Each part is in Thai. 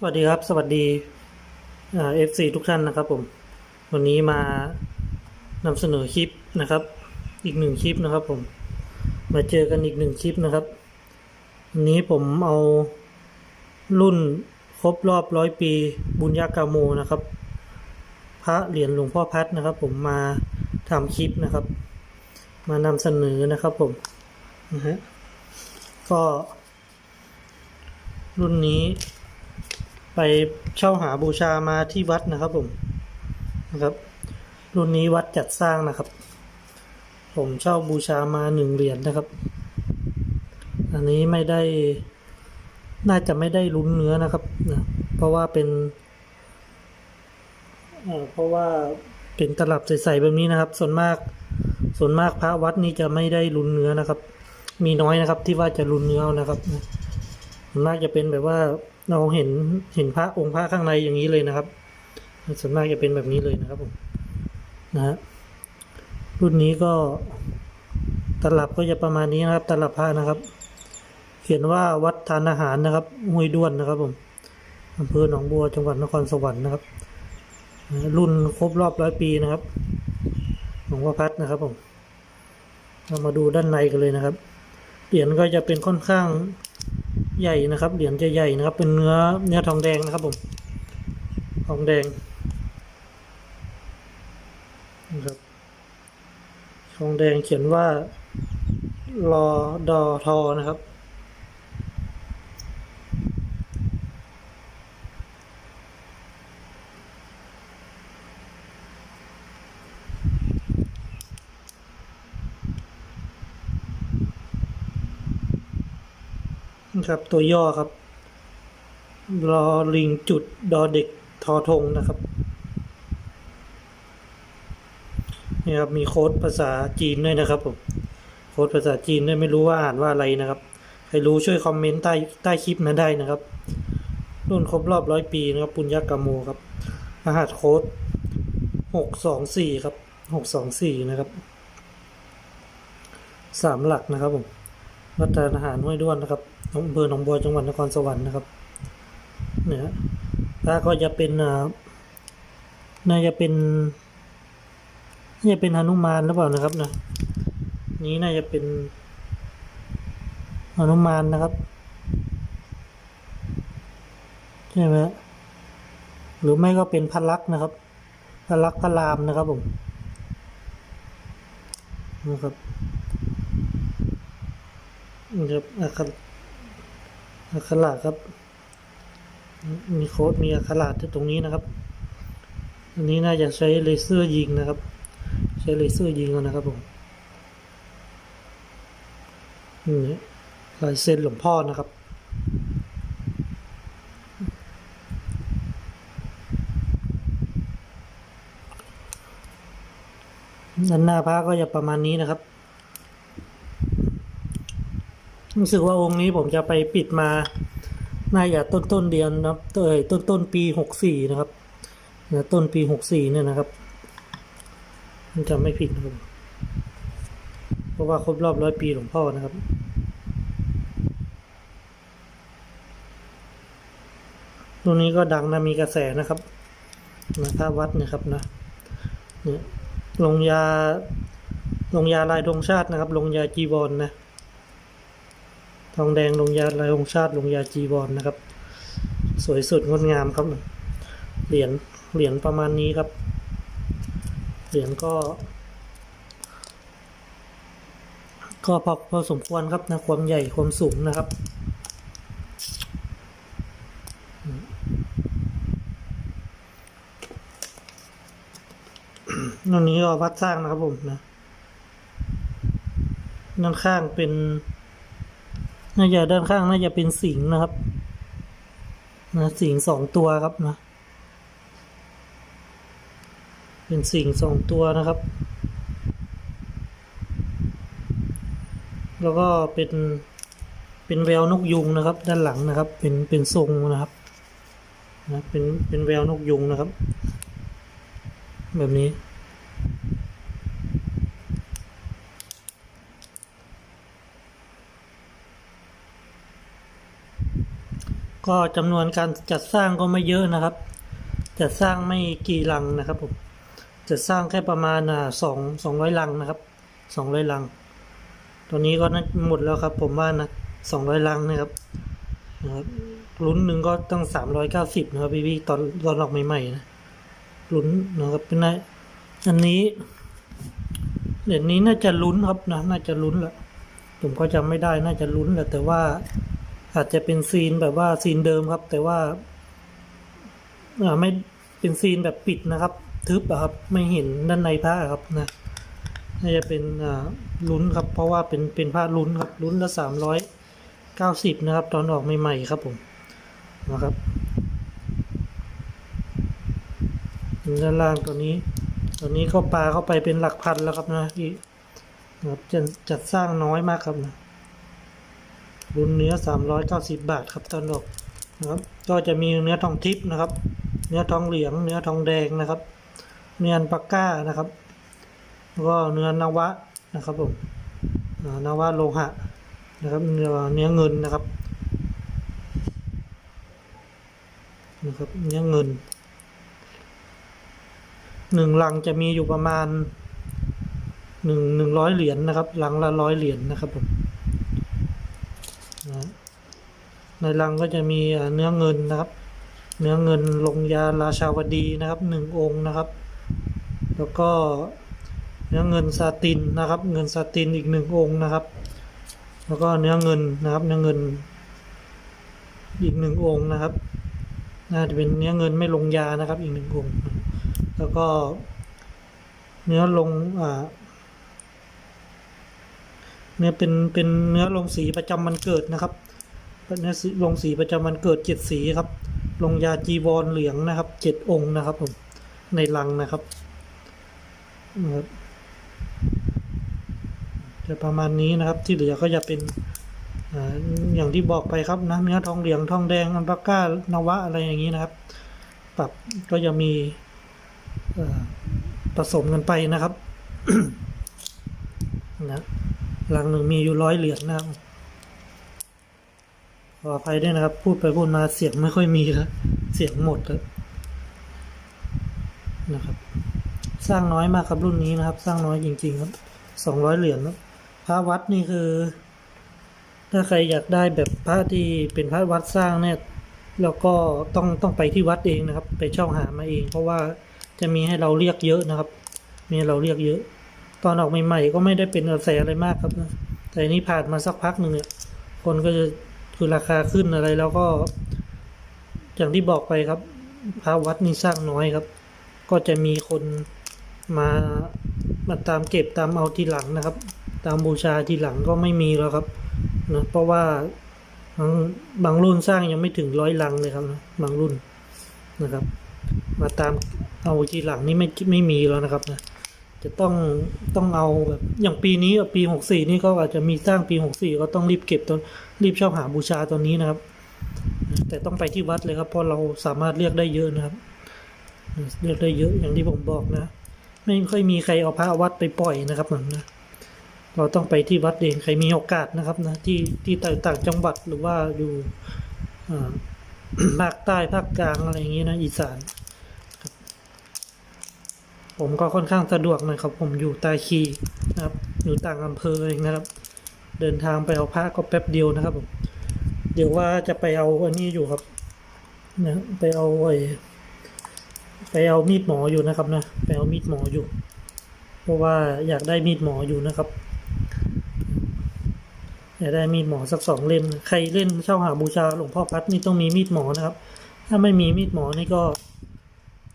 สวัสดีครับ สวัสดีเอฟซีทุกท่านนะครับผม วันนี้มานำเสนอคลิปนะครับ อีกหนึ่งคลิปนะครับผม มาเจอกันอีกหนึ่งคลิปนะครับวันนี้ผมเอารุ่นครบรอบร้อยปีบุญญากาโมนะครับ พระเหรียญหลวงพ่อพัดนะครับ ผมมาทำคลิปนะครับ มานำเสนอนะครับผมนะฮะก็รุ่นนี้ ไปเช่าหาบูชามาที่วัดนะครับผมนะครับ รุ่นนี้วัดจัดสร้างนะครับ ผมเช่าบูชามาหนึ่งเหรียญนะครับ อันนี้ไม่ได้น่าจะไม่ได้ลุ้นเนื้อนะครับนะเพราะว่าเป็นเพราะว่าเป็นตลับใสๆแบบนี้นะครับ ส่วนมากส่วนมากพระวัดนี้จะไม่ได้ลุ้นเนื้อนะครับ มีน้อยนะครับที่ว่าจะลุ้นเนื้อนะครับนะส่วนมากจะเป็นแบบว่า เราเห็นเห็นพระองค์พระข้างในอย่างนี้เลยนะครับส่วนมากจะเป็นแบบนี้เลยนะครับผมนะฮะรุ่นนี้ก็ตลับก็จะประมาณนี้นะครับ ตลับพระนะครับ เขียนว่าวัดทานอาหารนะครับห้วยด้วนนะครับผมอำเภอหนองบัวจังหวัดนครสวรรค์นะครับ รุ่นครบรอบร้อยปีนะครับหลวงพ่อพัดนะครับผมเรามาดูด้านในกันเลยนะครับเหรียญก็จะเป็นค่อนข้าง ใหญ่นะครับ เหรียญจะใหญ่นะครับ เป็นเนื้อเนื้อทองแดงนะครับผม ทองแดงนะครับ ทองแดงเขียนว่ารอดอทอนะครับ ครับตัวย่อครับรอลิงจุดดอเด็กทอทงนะครับนี่ครับมีโค้ดภาษาจีนด้วยนะครับผมโค้ดภาษาจีนด้วยไม่รู้ว่าอ่านว่าอะไรนะครับใครรู้ช่วยคอมเมนต์ใต้ใต้คลิปนั้นได้นะครับรุ่นครบรอบร้อยปีนะครับปุญญากาโมครับรหัสโค้ดหกสองสี่ครับหกสองสี่นะครับสามหลักนะครับผมวัดทานอาหารห้วยด้วนนะครับ อำเภอหนองบัวจังหวัดนครสวรรค์นะครับเนี่ยพระก็จะเป็นน่าจะเป็นน่าจะเป็นหนุมานหรือเปล่านะครับนะนี้น่าจะเป็นหนุมานนะครับใช่ไหมหรือไม่ก็เป็นพระลักษณ์นะครับพระลักษณ์พระรามนะครับผมนะครับนะครับ อักขระครับ มีโค้ดมีอักขระที่ตรงนี้นะครับ อันนี้น่าจะใช้เลเซอร์ยิงนะครับ ใช้เลเซอร์ยิงเอานะครับผมนี่ลายเส้นหลวงพ่อนะครับด้านหน้าพระก็จะประมาณนี้นะครับ รู้สึกว่าองค์นี้ผมจะไปปิดมาน่าจะต้นต้นเดือนนะครับเอ้ยต้นต้นปีหกสี่นะครับเนี่ยต้นปีหกสี่เนี่ยนะครับมันจำไม่ผิดนะครับเพราะว่าครบรอบร้อยปีหลวงพ่อนะครับตัวนี้ก็ดังนะมีกระแสนะครับนะภาวัดเนะครับนะเนี่ยลงยาลงยาลายธงชาตินะครับ ลงยาจีวรนนะ ทองแดงลงยาลายองชาติลงยาจีวรนนะครับ สวยสุดงดงามครับ เหรียญเหรียญประมาณนี้ครับ เหรียญก็ ก็พอพอสมควรครับนะความใหญ่ความสูงนะครับนั่นนี้ก็วัดสร้างนะครับผมนะด้านข้างเป็น น่าจะด้านข้างน่าจะเป็นสิงห์นะครับ นะสิงห์สองตัวครับนะ เป็นสิงห์สองตัวนะครับ แล้วก็เป็นเป็นแววนกยุงนะครับ ด้านหลังนะครับ เป็นเป็นทรงนะครับนะเป็นเป็นแววนกยุงนะครับ แบบนี้ ก็จำนวนการจัดสร้างก็ไม่เยอะนะครับ จัดสร้างไม่กี่ลังนะครับผมจัดสร้างแค่ประมาณอ่าสองสองร้อยลังนะครับสองร้อยลัง ตัวนี้ก็หมดแล้วครับ ผมว่านะสองร้อยลังนะครับนะครับลุ้นหนึ่งก็ต้องสามร้อยเก้าสิบนะครับพี่พี่ๆตอนตอนออกใหม่ๆนะลุ้นนะครับเป็นไงอันนี้เดี๋ยวนี้น่าจะลุ้นครับนะน่าจะลุ้นแหละผมก็จำไม่ได้น่าจะลุ้นแหละแต่ว่า อาจจะเป็นซีนแบบว่าซีนเดิมครับ แต่ว่าไม่เป็นซีนแบบปิดนะครับ ทึบอะครับ ไม่เห็นด้านในพระครับนะน่าจะเป็นลุ้นครับ เพราะว่าเป็นเป็นผ้าลุ้นครับลุ้นละสามร้อยเก้าสิบนะครับ ตอนออกใหม่ๆครับผมนะครับด้านล่างตัวนี้ ตัวนี้ก็ปลาเข้าไปเป็นหลักพันแล้วครับนะพี่นะครับจะจัดสร้างน้อยมากครับนะ ลุ้นเนื้อสามร้อยเก้าสิบบาทครับตอนออกนะครับ ก็จะมีเนื้อทองทิพย์นะครับ เนื้อทองเหลือง เนื้อทองแดงนะครับ เนื้ออันปากก้านะครับแล้วก็เนื้อนวะนะครับผมอ่านวะโลหะนะครับเนื้อเนื้อเงินนะครับนะครับเนื้อเงินหนึ่งลังจะมีอยู่ประมาณหนึ่งหนึ่งร้อยเหรียญนะครับลังละร้อยเหรียญนะครับผม ในลังก็จะมีเนื้อเงินนะครับ เนื้อเงินลงยาราชาวดีนะครับหนึ่งองค์นะครับ แล้วก็เนื้อเงินซาตินนะครับ เงินซาตินอีกหนึ่งองค์นะครับ แล้วก็เนื้อเงินนะครับ เนื้อเงิน อีกหนึ่งองค์นะครับ น่าจะเป็นเนื้อเงินไม่ลงยานะครับ อีกหนึ่งองค์ แล้วก็เนื้อลงอ่า เนื้อเป็นเป็นเนื้อลงสีประจำวันเกิดนะครับเนื้อลงสีประจำวันเกิดเจ็ดสีครับ ลงยาจีวรเหลืองนะครับเจ็ดองค์นะครับผมในลังนะครับนะครับจะประมาณนี้นะครับที่เหลือก็จะเป็นอย่างที่บอกไปครับนะเนื้อทองเหลืองทองแดงอันปาก้านวะอะไรอย่างนี้นะครับ ปรับก็จะมีผสมกันไปนะครับนะ ลังหนึ่งมีอยู่ร้อยเหรียญนะครับขออภัยด้วยนะครับ พูดไปพูดมาเสียงไม่ค่อยมีครับเสียงหมดครับนะครับ สร้างน้อยมากครับรุ่นนี้นะครับ สร้างน้อยจริงๆครับสองร้อยเหรียญครับพระวัดนี่คือ ถ้าใครอยากได้แบบพระที่เป็นพระวัดสร้างเนี่ยแล้วก็ต้องต้องไปที่วัดเองนะครับ ไปเช่าหามาเอง เพราะว่าจะมีให้เราเรียกเยอะนะครับ มีเราเรียกเยอะ ตอนออกใหม่ๆก็ไม่ได้เป็นกระแสอะไรมากครับนะแต่อันนี้ผ่านมาสักพักหนึ่งเนี่ยคนก็จะคือราคาขึ้นอะไรแล้วก็ อย่างที่บอกไปครับพระวัดนี่สร้างน้อยครับ ก็จะมีคนมามาตามเก็บตามเอาทีหลังนะครับ ตามบูชาทีหลังก็ไม่มีแล้วครับนะเพราะว่าบางบางรุ่นสร้างยังไม่ถึงร้อยลังเลยครับนะบางรุ่นนะครับ มาตามเอาทีหลังนี่ไม่ไม่มีแล้วนะครับนะ จะต้องต้องเอาแบบอย่างปีนี้อะปีหกสี่นี่ก็อาจจะมีสร้างปีหกสี่ก็ต้องรีบเก็บตอนรีบเช่าหาบูชาตอนนี้นะครับ แต่ต้องไปที่วัดเลยครับเพราะเราสามารถเรียกได้เยอะนะครับเรียกได้เยอะอย่างที่ผมบอกนะ ไม่ค่อยมีใครเอาพระวัดไปปล่อยนะครับผมนะเราต้องไปที่วัดเองใครมีโอกาสนะครับนะที่ที่ต่างจังหวัดหรือว่าอยู่ภาคใต้ภาคกลางอะไรอย่างนี้นะอีสาน ผมก็ค่อนข้างสะดวกนะครับ ผมอยู่ตาคีนะครับ อยู่ต่างอำเภอเองนะครับ เดินทางไปเอาพระก็แป๊บเดียวนะครับผมเดี๋ยวว่าจะไปเอาอันนี้อยู่ครับนะไปเอาไอ้ไปเอามีดหมออยู่นะครับนะไปเอามีดหมออยู่ เพราะว่าอยากได้มีดหมออยู่นะครับอยากได้มีดหมอสักสองเล่มใครเล่นเช่าหาบูชาหลวงพ่อพัดนี่ต้องมีมีดหมอนะครับ ถ้าไม่มีมีดหมอนี่ก็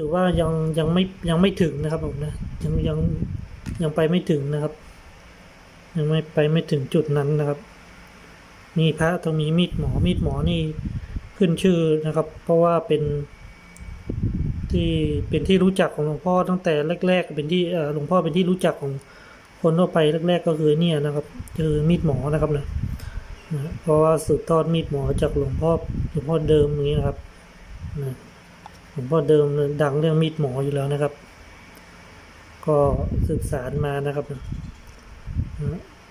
ถือว่ายังยังไม่ยังไม่ถึงนะครับผมนะยังยังยังไปไม่ถึงนะครับ ยังไม่ไปไม่ถึงจุดนั้นนะครับนี่พระต้องมีมีดหมอมีดหมอนี่ขึ้นชื่อนะครับ เพราะว่าเป็นที่เป็นที่รู้จักของหลวงพ่อตั้งแต่แรก ๆ เป็นที่หลวงพ่อเป็นที่รู้จักของคนทั่วไปแรก ๆ ก็คือเนี่ยนะครับคือมีดหมอนะครับนะนะเพราะว่าสืบทอดมีดหมอจากหลวงพ่อหลวงพ่อเดิมอย่างนี้นะครับนะ ลวงพ่อเดิมดังเรื่องมีดหมออยู่แล้วนะครับ ก็ศึกษามานะครับ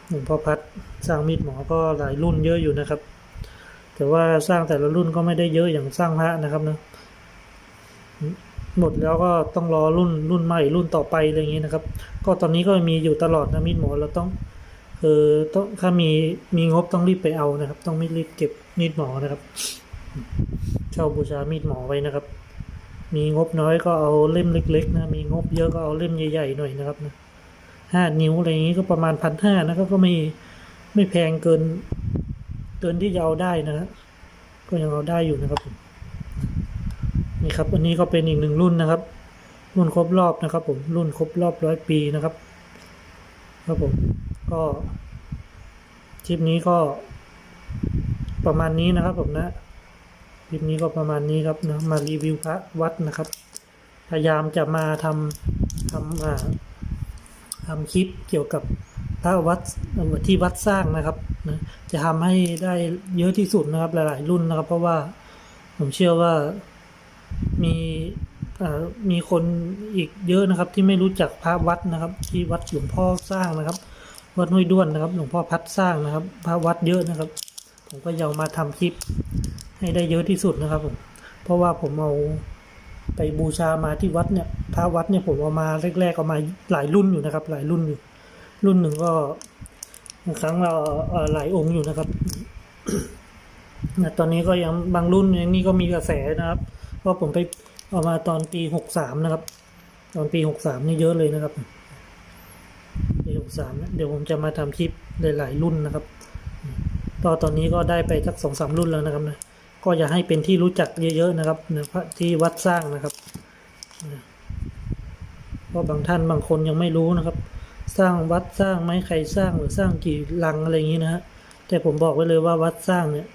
หลวงพ่อพัดสร้างมีดหมอก็หลายรุ่นเยอะอยู่นะครับ แต่ว่าสร้างแต่ละรุ่นก็ไม่ได้เยอะอย่างสร้างพระนะครับเนอะหมดแล้วก็ต้องรอรุ่นรุ่นใหม่รุ่นต่อไปอะไรอย่างนี้นะครับ ก็ตอนนี้ก็มีอยู่ตลอดนะมีดหมอเราต้องเออต้องถ้ามีมีงบต้องรีบไปเอานะครับ ต้องไม่รีบเก็บมีดหมอนะครับเช่าบูชามีดหมอไว้นะครับ มีงบน้อยก็เอาเล่มเล็ก ๆ นะ มีงบเยอะก็เอาเล่มใหญ่ๆหน่อยนะครับนะห้านิ้วอะไรอย่างนี้ก็ประมาณพันห้านะก็ก็ไม่ไม่แพงเกิน เกินที่จะเอาได้นะฮะก็ยังเอาได้อยู่นะครับผมนี่ครับอันนี้ก็เป็นอีกหนึ่งรุ่นนะครับ รุ่นครบรอบนะครับ ผมรุ่นครบรอบร้อยปีนะครับ ครับผมก็คลิปนี้ก็ประมาณนี้นะครับผมนะ คลิปนี้ก็ประมาณนี้ครับนะมารีวิวพระวัดนะครับ พยายามจะมาทำทำอ่าทำคลิปเกี่ยวกับพระวัดที่วัดสร้างนะครับนะจะทำให้ได้เยอะที่สุดนะครับหลาย ๆ รุ่นนะครับ เพราะว่าผมเชื่อว่ามีมีคนอีกเยอะนะครับ ที่ไม่รู้จักพระวัดนะครับ ที่วัดหลวงพ่อสร้างนะครับ วัดห้วยด้วนนะครับ หลวงพ่อพัดสร้างนะครับ พระวัดเยอะนะครับ ผมก็ยาวมาทำคลิป ให้ได้เยอะที่สุดนะครับผม เพราะว่าผมเอาไปบูชามาที่วัดเนี่ยพระวัดเนี่ยผมเอามาแรกๆเอามาหลายรุ่นอยู่นะครับ หลายรุ่นอยู่รุ่นหนึ่งก็บางครั้งเราหลายองค์อยู่นะครับตอนนี้ก็ยังบางรุ่นย่างนี้ก็มีกระแสนะครับเพราะผมไปเอามาตอนปีหกสามนะครับ ตอนปีหกสามนี่เยอะเลยนะครับปีหกสามเดี๋ยวผมจะมาทำคลิปหลายๆรุ่นนะครับก็ตอนนี้ก็ได้ไปสักสองสามรุ่นแล้วนะครับนะ ก็อย่าให้เป็นที่รู้จักเยอะๆนะครับนะพระที่วัดสร้างนะครับเพราะบางท่านบางคนยังไม่รู้นะครับ สร้างวัดสร้างไหมใครสร้างหรือสร้างกี่ลังอะไรอย่างนี้นะฮะแต่ผมบอกไว้เลยว่าวัดสร้างเนี่ย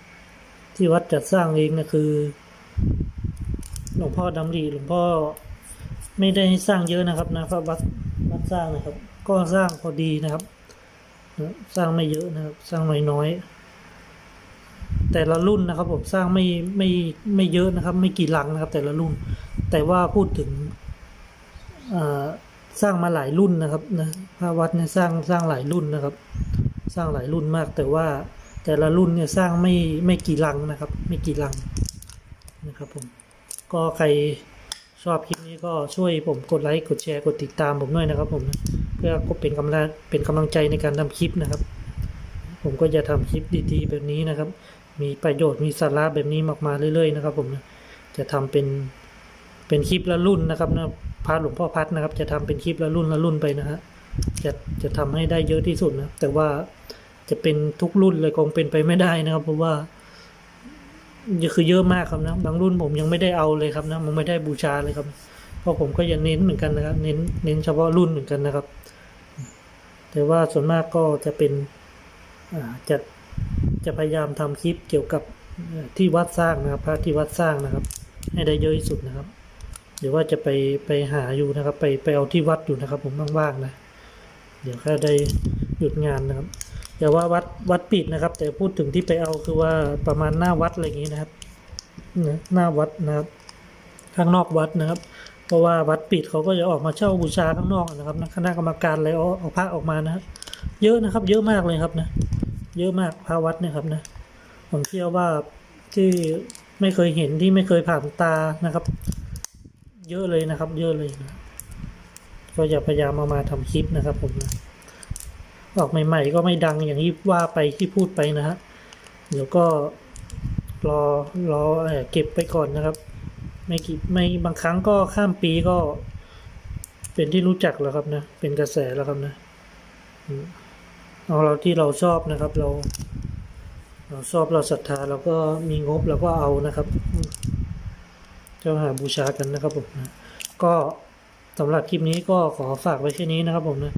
ที่วัดจัดสร้างเองนะคือหลวงพ่อดำรีหลวงพ่อไม่ได้ให้สร้างเยอะนะครับนะพระวัดวัดสร้างนะครับ ก็สร้างพอดีนะครับ สร้างไม่เยอะนะครับ สร้างน้อยๆ แต่ละรุ่นนะครับผมสร้างไม่ไม่ไม่เยอะนะครับ ไม่กี่หลังนะครับ แต่ละรุ่น แต่ว่าพูดถึงสร้างมาหลายรุ่นนะครับนะพระวัดเนี่ยสร้างสร้างหลายรุ่นนะครับ สร้างหลายรุ่นมาก แต่ว่าแต่ละรุ่นเนี่ยสร้างไม่ไม่กี่ลังนะครับ ไม่กี่ลังนะครับผมก็ใครชอบคลิปนี้ก็ช่วยผมกดไลค์กดแชร์กดติดตามผมด้วยนะครับผมนะเพื่อเป็นกำลังเป็นกำลังใจในการทำคลิปนะครับ ผมก็จะทำคลิปดีๆแบบนี้นะครับ มีประโยชน์มีสาระแบบนี้ออกมาเรื่อยๆนะครับ ผมจะทำเป็นเป็นคลิปละรุ่นนะครับนะพาหลวงพ่อพัดนะครับ จะทำเป็นคลิปละรุ่นละรุ่นไปนะฮะจะจะทำให้ได้เยอะที่สุดนะแต่ว่าจะเป็นทุกรุ่นเลยคงเป็นไปไม่ได้นะครับ เพราะว่าคือเยอะมากครับนะบางรุ่นผมยังไม่ได้เอาเลยครับนะผมไม่ได้บูชาเลยครับ เพราะผมก็ยังเน้นเหมือนกันนะครับ เน้นเน้นเฉพาะรุ่นเหมือนกันนะครับ แต่ว่าส่วนมากก็จะเป็นอ่าจะ จะพยายามทำคลิปเกี่ยวกับที่วัดสร้างนะครับ พระที่วัดสร้างนะครับ ให้ได้เยอะที่สุดนะครับเดี๋ยวว่าจะไปไปหาอยู่นะครับ ไปไปเอาที่วัดอยู่นะครับ ผมว่างๆนะ เดี๋ยวแค่ได้หยุดงานนะครับแต่ว่าวัดวัดปิดนะครับ แต่พูดถึงที่ไปเอาคือว่าประมาณหน้าวัดอะไรอย่างนี้นะครับหน้าวัดนะครับ ข้างนอกวัดนะครับ เพราะว่าวัดปิดเขาก็จะออกมาเช่าบูชาข้างนอกนะครับนะคณะกรรมการอะไรเอาเอาพระออกมานะเยอะนะครับ เยอะมากเลยครับนะ เยอะมากพระวัดเนี่ยครับนะ ผมเชื่อว่าที่ไม่เคยเห็นที่ไม่เคยผ่านตานะครับ เยอะเลยนะครับ เยอะเลยนะก็อย่าพยายามเอามาทำคลิปนะครับ ผมนะออกใหม่ ๆ ก็ไม่ดังอย่างที่ว่าไปที่พูดไปนะฮะเดี๋ยวก็รอรอเก็บไปก่อนนะครับ ไม่กี่ไม่บางครั้งก็ข้ามปีก็ เป็นที่รู้จักแล้วครับนะ เป็นกระแสแล้วครับนะ เอาเราที่เราชอบนะครับเรา เราชอบเราศรัทธาเราก็มีงบเราก็เอานะครับเจ้าหาบูชากันนะครับผมนะก็สำหรับคลิปนี้ก็ขอฝากไว้แค่นี้นะครับผมนะ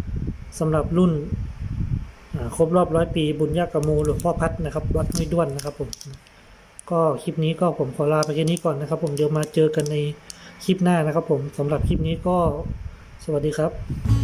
สำหรับรุ่นครบรอบร้อยปีบุญยากกมูหลวงพ่อพัดนะครับวัดไม่ด้วนนะครับผมก็คลิปนี้ก็ผมขอลาไปแค่นี้ก่อนนะครับ ผมเดี๋ยวมาเจอกันในคลิปหน้านะครับ ผมสำหรับคลิปนี้ก็สวัสดีครับ